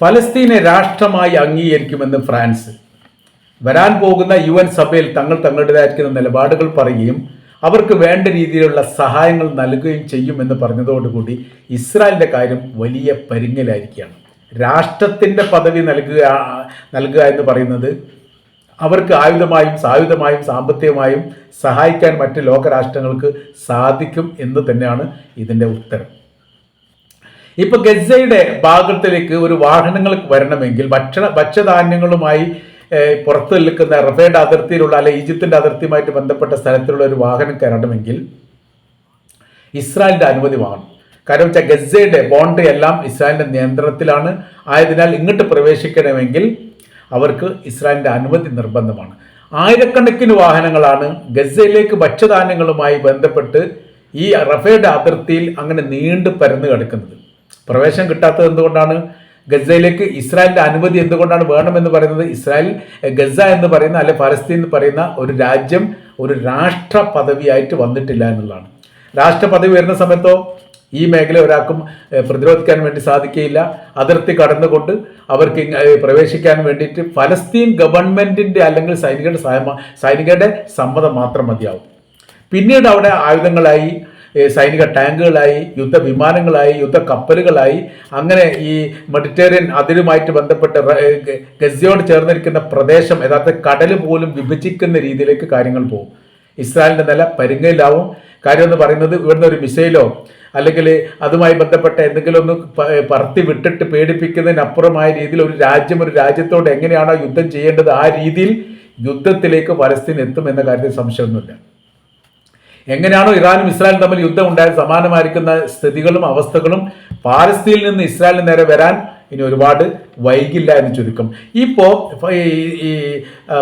ഫലസ്തീനെ രാഷ്ട്രമായി അംഗീകരിക്കുമെന്ന് France. വരാൻ പോകുന്ന U N സഭയിൽ തങ്ങൾ തങ്ങളുടേതായിരിക്കുന്ന നിലപാടുകൾ പറയുകയും അവർക്ക് വേണ്ട രീതിയിലുള്ള സഹായങ്ങൾ നൽകുകയും ചെയ്യുമെന്ന് പറഞ്ഞതോടുകൂടി ഇസ്രായേലിന്റെ കാര്യം വലിയ പരിങ്ങലായിരിക്കുകയാണ്. രാഷ്ട്രത്തിന്റെ പദവി നൽകുക നൽകുക എന്ന് പറയുന്നത് അവർക്ക് ആയുധമായും സായുധമായും സാമ്പത്തികമായും സഹായിക്കാൻ മറ്റ് ലോകരാഷ്ട്രങ്ങൾക്ക് സാധിക്കും എന്ന് തന്നെയാണ് ഇതിന്റെ ഉത്തരം. ഇപ്പൊ ഗസയുടെ ഭാഗത്തിലേക്ക് ഒരു വാഹനങ്ങൾ വരണമെങ്കിൽ ഭക്ഷണ ഭക്ഷ്യധാന്യങ്ങളുമായി പുറത്ത് നിൽക്കുന്ന റഫേഡ് അതിർത്തിയിലുള്ള അല്ലെ ഈജിപ്തിന്റെ അതിർത്തിയുമായിട്ട് ബന്ധപ്പെട്ട സ്ഥലത്തിലുള്ള ഒരു വാഹനം കയറണമെങ്കിൽ ഇസ്രായേലിന്റെ അനുമതി വാങ്ങണം. കാരണം വെച്ചാൽ ഗസയുടെ ബോണ്ടറി എല്ലാം ഇസ്രായേലിന്റെ നിയന്ത്രണത്തിലാണ്. ആയതിനാൽ ഇങ്ങോട്ട് പ്രവേശിക്കണമെങ്കിൽ അവർക്ക് ഇസ്രായേലിന്റെ അനുമതി നിർബന്ധമാണ്. ആയിരക്കണക്കിന് വാഹനങ്ങളാണ് ഗസയിലേക്ക് ഭക്ഷ്യധാന്യങ്ങളുമായി ബന്ധപ്പെട്ട് ഈ റഫേഡ് അതിർത്തിയിൽ അങ്ങനെ നീണ്ടു പരന്നു കിടക്കുന്നത്. പ്രവേശനം കിട്ടാത്തത് എന്തുകൊണ്ടാണ്? ഗസയിലേക്ക് ഇസ്രായേലിന്റെ അനുമതി എന്തുകൊണ്ടാണ് വേണമെന്ന് പറയുന്നത്? ഇസ്രായേൽ ഗസ എന്ന് പറയുന്ന അല്ലെ ഫലസ്തീൻ എന്ന് പറയുന്ന ഒരു രാജ്യം ഒരു രാഷ്ട്ര പദവിയായിട്ട് വന്നിട്ടില്ല എന്നുള്ളതാണ്. രാഷ്ട്ര പദവി വരുന്ന സമയത്തോ ഈ മേഖല ഒരാൾക്കും പ്രതിരോധിക്കാൻ വേണ്ടി സാധിക്കുകയില്ല. അതിർത്തി കടന്നുകൊണ്ട് അവർക്ക് പ്രവേശിക്കാൻ വേണ്ടിയിട്ട് ഫലസ്തീൻ ഗവൺമെന്റിന്റെ അല്ലെങ്കിൽ സൈനികരുടെ സഹായ സൈനികരുടെ സമ്മതം മാത്രം മതിയാവും. പിന്നീട് അവിടെ ആയുധങ്ങളായി സൈനിക ടാങ്കുകളായി യുദ്ധ വിമാനങ്ങളായി യുദ്ധ കപ്പലുകളായി അങ്ങനെ ഈ മെഡിറ്ററേനിയൻ അതിരുമായിട്ട് ബന്ധപ്പെട്ട് ഗസയോട് ചേർന്നിരിക്കുന്ന പ്രദേശം യഥാർത്ഥ കടൽ പോലും വിഭജിക്കുന്ന രീതിയിലേക്ക് കാര്യങ്ങൾ പോകും. ഇസ്രായേലിന്റെ നില പരുങ്ങയിലാവും കാര്യം എന്ന് പറയുന്നത് ഇവിടുന്ന് ഒരു മിസൈലോ അല്ലെങ്കിൽ അതുമായി ബന്ധപ്പെട്ട എന്തെങ്കിലും ഒന്ന് പറത്തി വിട്ടിട്ട് പേടിപ്പിക്കുന്നതിനപ്പുറമായ രീതിയിൽ ഒരു രാജ്യം ഒരു രാജ്യത്തോട് എങ്ങനെയാണോ യുദ്ധം ചെയ്യേണ്ടത് ആ രീതിയിൽ യുദ്ധത്തിലേക്ക് പലസ്തീൻ എത്തും എന്ന കാര്യത്തിൽ സംശയമൊന്നുമില്ല. എങ്ങനെയാണോ ഇറാനും ഇസ്രായേലും തമ്മിൽ യുദ്ധം ഉണ്ടായത് സമാനമായിരിക്കുന്ന സ്ഥിതികളും അവസ്ഥകളും പാലസ്തീനിൽ നിന്ന് ഇസ്രായേലിന് നേരെ വരാൻ ഇനി ഒരുപാട് വൈകില്ല എന്ന് ചുരുക്കം. ഇപ്പോൾ ഈ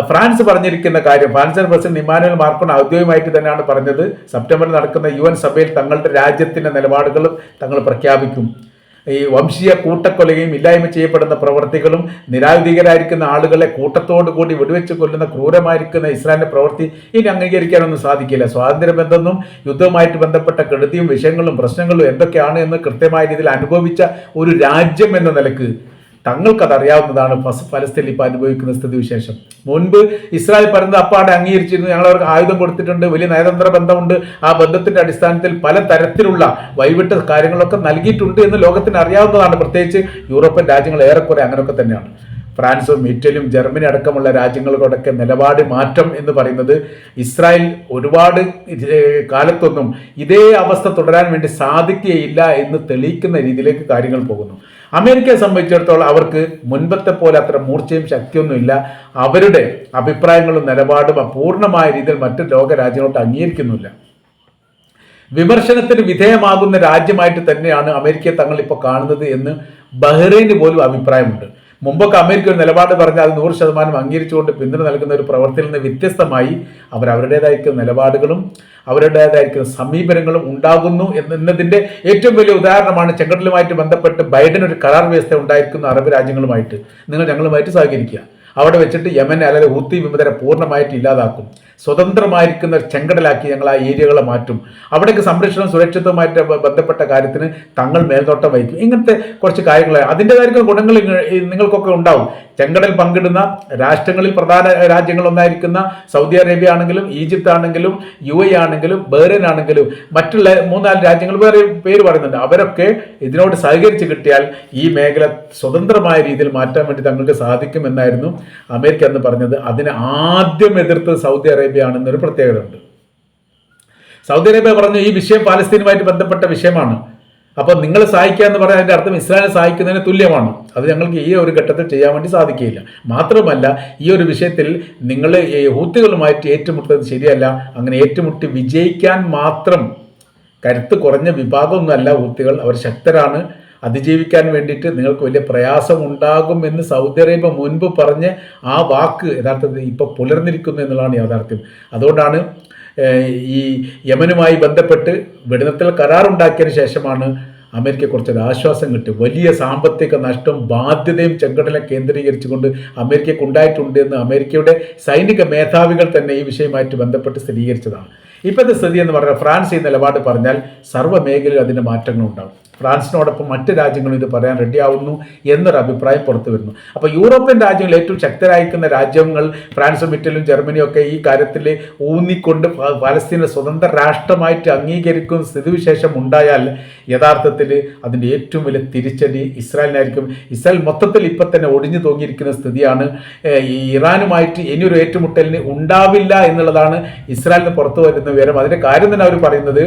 ഫ്രാൻസ് പറഞ്ഞിരിക്കുന്ന കാര്യം ഫ്രാൻസ് പ്രസിഡന്റ് ഇമാനുവൽ മാർക്കോൺ ഔദ്യോഗികമായിട്ട് തന്നെയാണ് പറഞ്ഞത്. സെപ്റ്റംബറിൽ നടക്കുന്ന യു സഭയിൽ തങ്ങളുടെ രാജ്യത്തിന്റെ നിലപാടുകളും തങ്ങൾ പ്രഖ്യാപിക്കും. ഈ വംശീയ കൂട്ടക്കൊലയും ഇല്ലായ്മ ചെയ്യപ്പെടുന്ന പ്രവർത്തികളും നിരായുധീകരായിരിക്കുന്ന ആളുകളെ കൂട്ടത്തോടു കൂടി വെടിവെച്ച് കൊല്ലുന്ന ക്രൂരമായിരിക്കുന്ന ഇസ്രായേലിന്റെ പ്രവൃത്തി ഇനി അംഗീകരിക്കാനൊന്നും സാധിക്കില്ല. സ്വാതന്ത്ര്യബന്ധമെന്നും യുദ്ധവുമായിട്ട് ബന്ധപ്പെട്ട കെടുതിയും വിഷയങ്ങളും പ്രശ്നങ്ങളും എന്തൊക്കെയാണ് എന്ന് കൃത്യമായ രീതിയിൽ അനുഭവിച്ച ഒരു രാജ്യം എന്ന നിലയ്ക്ക് തങ്ങൾക്കത് അറിയാവുന്നതാണ് ഫലസ്തീനിൽ ഇപ്പോൾ അനുഭവിക്കുന്ന സ്ഥിതിവിശേഷം. മുൻപ് ഇസ്രായേൽ പറയുന്നത് അപ്പാടെ അംഗീകരിച്ചിരുന്നു. ഞങ്ങൾ അവർക്ക് ആയുധം കൊടുത്തിട്ടുണ്ട്. വലിയ നയതന്ത്ര ബന്ധമുണ്ട്. ആ ബന്ധത്തിന്റെ അടിസ്ഥാനത്തിൽ പല തരത്തിലുള്ള വൈവിട്ട കാര്യങ്ങളൊക്കെ നൽകിയിട്ടുണ്ട് എന്ന് ലോകത്തിന് അറിയാവുന്നതാണ്. പ്രത്യേകിച്ച് യൂറോപ്യൻ രാജ്യങ്ങൾ ഏറെക്കുറെ അങ്ങനെയൊക്കെ തന്നെയാണ്. ഫ്രാൻസും ഇറ്റലിയും ജർമ്മനി അടക്കമുള്ള രാജ്യങ്ങളോടൊക്കെ നിലപാട് മാറ്റം എന്ന് പറയുന്നത് ഇസ്രായേൽ ഒരുപാട് കാലത്തൊന്നും ഇതേ അവസ്ഥ തുടരാൻ വേണ്ടി സാധിക്കുകയില്ല എന്ന് തെളിയിക്കുന്ന രീതിയിലേക്ക് കാര്യങ്ങൾ പോകുന്നു. അമേരിക്കയെ സംബന്ധിച്ചിടത്തോളം അവർക്ക് മുൻപത്തെ പോലെ അത്ര മൂർച്ചയും ശക്തിയൊന്നുമില്ല അവരുടെ അഭിപ്രായങ്ങളും നിലപാടും അപൂർണമായ രീതിയിൽ മറ്റു ലോക രാജ്യങ്ങളോട്ട് അംഗീകരിക്കുന്നില്ല വിമർശനത്തിന് വിധേയമാകുന്ന രാജ്യമായിട്ട് തന്നെയാണ് അമേരിക്കയെ തങ്ങൾ ഇപ്പോൾ കാണുന്നത് എന്ന് ബഹ്റൈന് പോലും അഭിപ്രായമുണ്ട്. മുമ്പൊക്കെ അമേരിക്ക ഒരു നിലപാട് പറഞ്ഞാൽ അത് നൂറ് ശതമാനം അംഗീകരിച്ചുകൊണ്ട് പിന്തുണ നൽകുന്ന ഒരു പ്രവർത്തിയിൽ നിന്ന് വ്യത്യസ്തമായി അവർ അവരുടേതായിരിക്കുന്ന നിലപാടുകളും അവരുടേതായിരിക്കുന്ന സമീപനങ്ങളും ഉണ്ടാകുന്നു എന്നതിന്റെ ഏറ്റവും വലിയ ഉദാഹരണമാണ് ചെങ്കടലുമായിട്ട് ബന്ധപ്പെട്ട് ബൈഡൻ ഒരു കരാർ വ്യവസ്ഥ ഉണ്ടായിരിക്കുന്ന അറബ് രാജ്യങ്ങളുമായിട്ട്. നിങ്ങൾ ഞങ്ങളുമായിട്ട് സഹകരിക്കുക. അവിടെ വെച്ചിട്ട് യമനെ അല്ലെങ്കിൽ ഹൂത്തി വിമതരെ പൂർണമായിട്ട് ഇല്ലാതാക്കും. സ്വതന്ത്രമായിരിക്കുന്ന ചെങ്കടലാക്കി ഞങ്ങൾ ആ ഏരിയകളെ മാറ്റും. അവിടേക്ക് സംരക്ഷണം സുരക്ഷിതവുമായിട്ട് ബന്ധപ്പെട്ട കാര്യത്തിന് തങ്ങൾ മേൽനോട്ടം വഹിക്കും. ഇങ്ങനത്തെ കുറച്ച് കാര്യങ്ങൾ അതിന്റെതായിരിക്കും ഗുണങ്ങൾ നിങ്ങൾക്കൊക്കെ ഉണ്ടാവും. ചെങ്കടൽ പങ്കിടുന്ന രാഷ്ട്രങ്ങളിൽ പ്രധാന രാജ്യങ്ങളൊന്നായിരിക്കുന്ന സൗദി അറേബ്യ ആണെങ്കിലും ഈജിപ്ത് ആണെങ്കിലും യു എ ആണെങ്കിലും ബഹ്റൈൻ ആണെങ്കിലും മറ്റുള്ള മൂന്നാൽ രാജ്യങ്ങൾ വേറെ പേര് പറയുന്നുണ്ട്. അവരൊക്കെ ഇതിനോട് സഹകരിച്ച് കിട്ടിയാൽ ഈ മേഖല സ്വതന്ത്രമായ രീതിയിൽ മാറ്റാൻ വേണ്ടി തങ്ങൾക്ക് സാധിക്കുമെന്നായിരുന്നു അമേരിക്ക എന്ന് പറഞ്ഞത്. അതിനെ ആദ്യം എതിർത്ത് സൗദി അറേബ്യ ആണെന്നൊരു പ്രത്യേകത ഉണ്ട് സൗദി അറേബ്യ പറഞ്ഞു ഈ വിഷയം പാലസ്തീനുമായിട്ട് ബന്ധപ്പെട്ട വിഷയമാണ്. അപ്പോൾ നിങ്ങൾ സഹായിക്കുക എന്ന് പറയാൻ അതിന്റെ അർത്ഥം ഇസ്രായേൽ സഹായിക്കുന്നതിന് തുല്യമാണ്. അത് ഞങ്ങൾക്ക് ഈ ഒരു ഘട്ടത്തിൽ ചെയ്യാൻ വേണ്ടി സാധിക്കുകയില്ല. മാത്രമല്ല ഈ ഒരു വിഷയത്തിൽ നിങ്ങൾ ഈ ഹൂത്തുകളുമായിട്ട് ഏറ്റുമുട്ടുന്നത് ശരിയല്ല. അങ്ങനെ ഏറ്റുമുട്ടി വിജയിക്കാൻ മാത്രം കരുത്ത് കുറഞ്ഞ വിഭാഗമൊന്നുമല്ല ഹൂത്തുകൾ. അവർ ശക്തരാണ്. അതിജീവിക്കാൻ വേണ്ടിയിട്ട് നിങ്ങൾക്ക് വലിയ പ്രയാസം ഉണ്ടാകും എന്ന് സൗദി അറേബ്യ മുൻപ് പറഞ്ഞ് ആ വാക്ക് യഥാർത്ഥത്തിൽ ഇപ്പോൾ പുലർന്നിരിക്കുന്നു എന്നുള്ളതാണ് യാഥാർത്ഥ്യം. അതുകൊണ്ടാണ് ഈ യമനുമായി ബന്ധപ്പെട്ട് വെടിനിർത്തൽ കരാറുണ്ടാക്കിയതിന് ശേഷമാണ് അമേരിക്ക കുറച്ചൊരു ആശ്വാസം കിട്ടി വലിയ സാമ്പത്തിക നഷ്ടം ബാധ്യതയും ചെങ്കടലെ കേന്ദ്രീകരിച്ചുകൊണ്ട് അമേരിക്കയ്ക്ക് ഉണ്ടായിട്ടുണ്ട് എന്ന് അമേരിക്കയുടെ സൈനിക മേധാവികൾ തന്നെ ഈ വിഷയമായിട്ട് ബന്ധപ്പെട്ട് സ്ഥിരീകരിച്ചതാണ്. ഇപ്പോഴത്തെ സ്ഥിതി എന്ന് പറഞ്ഞാൽ ഫ്രാൻസ് ഈ നിലപാട് പറഞ്ഞാൽ സർവ മേഖലയിൽ അതിന്റെ മാറ്റങ്ങൾ ഉണ്ടാകും ഫ്രാൻസിനോടൊപ്പം മറ്റ് രാജ്യങ്ങളും ഇത് പറയാൻ റെഡിയാവുന്നു എന്നൊരു അഭിപ്രായം പുറത്തു വരുന്നു. അപ്പോൾ യൂറോപ്യൻ രാജ്യങ്ങൾ ഏറ്റവും ശക്തരായിരിക്കുന്ന രാജ്യങ്ങൾ ഫ്രാൻസും ഇറ്റലിയും ജർമ്മനിയും ഒക്കെ ഈ കാര്യത്തിൽ ഊന്നിക്കൊണ്ട് പലസ്തീനെ സ്വതന്ത്ര രാഷ്ട്രമായിട്ട് അംഗീകരിക്കുന്ന സ്ഥിതിവിശേഷം ഉണ്ടായാൽ യഥാർത്ഥത്തിൽ അതിന്റെ ഏറ്റവും വലിയ തിരിച്ചടി ഇസ്രായേലിനായിരിക്കും. ഇസ്രായേൽ മൊത്തത്തിൽ ഇപ്പം തന്നെ ഒടിഞ്ഞു തൂങ്ങിയിരിക്കുന്ന സ്ഥിതിയാണ്. ഈ ഇറാനുമായിട്ട് ഇനിയൊരു ഏറ്റുമുട്ടലിന് ഉണ്ടാവില്ല എന്നുള്ളതാണ് ഇസ്രായേലിന് പുറത്തു വരുന്ന വിവരം. അതിന്റെ കാര്യം തന്നെ അവർ പറയുന്നത്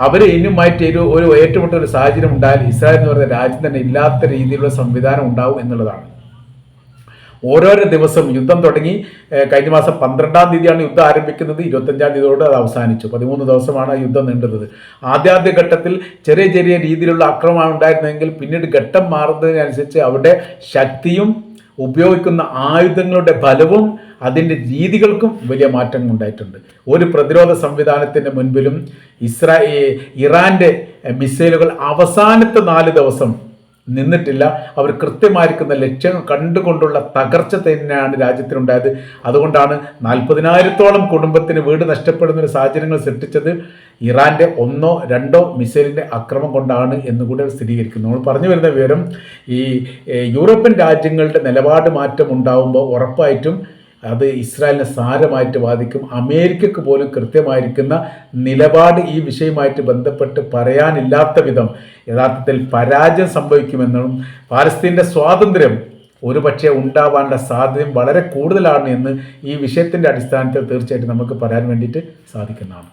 അവർ ഇനിയുമായിട്ട് ഒരു ഒരു ഏറ്റുമുട്ട ഒരു സാഹചര്യം ഉണ്ടായാൽ ഇസ്രായേൽ എന്ന് പറയുന്ന രാജ്യം തന്നെ ഇല്ലാത്ത രീതിയിലുള്ള സംവിധാനം ഉണ്ടാവും എന്നുള്ളതാണ്. ഓരോരോ ദിവസം യുദ്ധം തുടങ്ങി കഴിഞ്ഞ മാസം പന്ത്രണ്ടാം തീയതിയാണ് യുദ്ധം ആരംഭിക്കുന്നത്. ഇരുപത്തഞ്ചാം തീയതിയോട് അത് അവസാനിച്ചു. പതിമൂന്ന് ദിവസമാണ് യുദ്ധം നീണ്ടുന്നത്. ആദ്യാദ്യ ഘട്ടത്തിൽ ചെറിയ ചെറിയ രീതിയിലുള്ള അക്രമമാണ് ഉണ്ടായിരുന്നെങ്കിൽ പിന്നീട് ഘട്ടം മാറുന്നതിനനുസരിച്ച് അവിടെ ശക്തിയും ഉപയോഗിക്കുന്ന ആയുധങ്ങളുടെ ഫലവും അതിന്റെ രീതികൾക്കും വലിയ മാറ്റങ്ങൾ ഉണ്ടായിട്ടുണ്ട്. ഒരു പ്രതിരോധ സംവിധാനത്തിന്റെ മുൻപിലും ഇസ്രാ ഇറാന്റെ മിസൈലുകൾ അവസാനത്തെ നാല് ദിവസം നിന്നിട്ടില്ല. അവർ കൃത്യമായിരിക്കുന്ന ലക്ഷ്യങ്ങൾ കണ്ടുകൊണ്ടുള്ള തകർച്ച തന്നെയാണ് രാജ്യത്തിനുണ്ടായത്. അതുകൊണ്ടാണ് നാൽപ്പതിനായിരത്തോളം കുടുംബത്തിന് വീട് നഷ്ടപ്പെടുന്ന ഒരു സാഹചര്യങ്ങൾ സൃഷ്ടിച്ചത്. ഇറാന്റെ ഒന്നോ രണ്ടോ മിസൈലിന്റെ അക്രമം കൊണ്ടാണ് എന്നുകൂടെ സ്ഥിരീകരിക്കുന്നു. നമ്മൾ പറഞ്ഞു വരുന്ന വിവരം ഈ യൂറോപ്യൻ രാജ്യങ്ങളുടെ നിലപാട് മാറ്റം ഉണ്ടാവുമ്പോൾ ഉറപ്പായിട്ടും അത് ഇസ്രായേലിനെ സാരമായിട്ട് ബാധിക്കും. അമേരിക്കക്ക് പോലും കൃത്യമായിരിക്കുന്ന നിലപാട് ഈ വിഷയമായിട്ട് ബന്ധപ്പെട്ട് പറയാനില്ലാത്ത വിധം യഥാർത്ഥത്തിൽ പരാജയം സംഭവിക്കുമെന്നും പാലസ്തീന്റെ സ്വാതന്ത്ര്യം ഒരുപക്ഷെ ഉണ്ടാവാനുള്ള സാധ്യത വളരെ കൂടുതലാണ് എന്ന് ഈ വിഷയത്തിന്റെ അടിസ്ഥാനത്തിൽ തീർച്ചയായിട്ടും നമുക്ക് പറയാൻ വേണ്ടിയിട്ട് സാധിക്കുന്നതാണ്.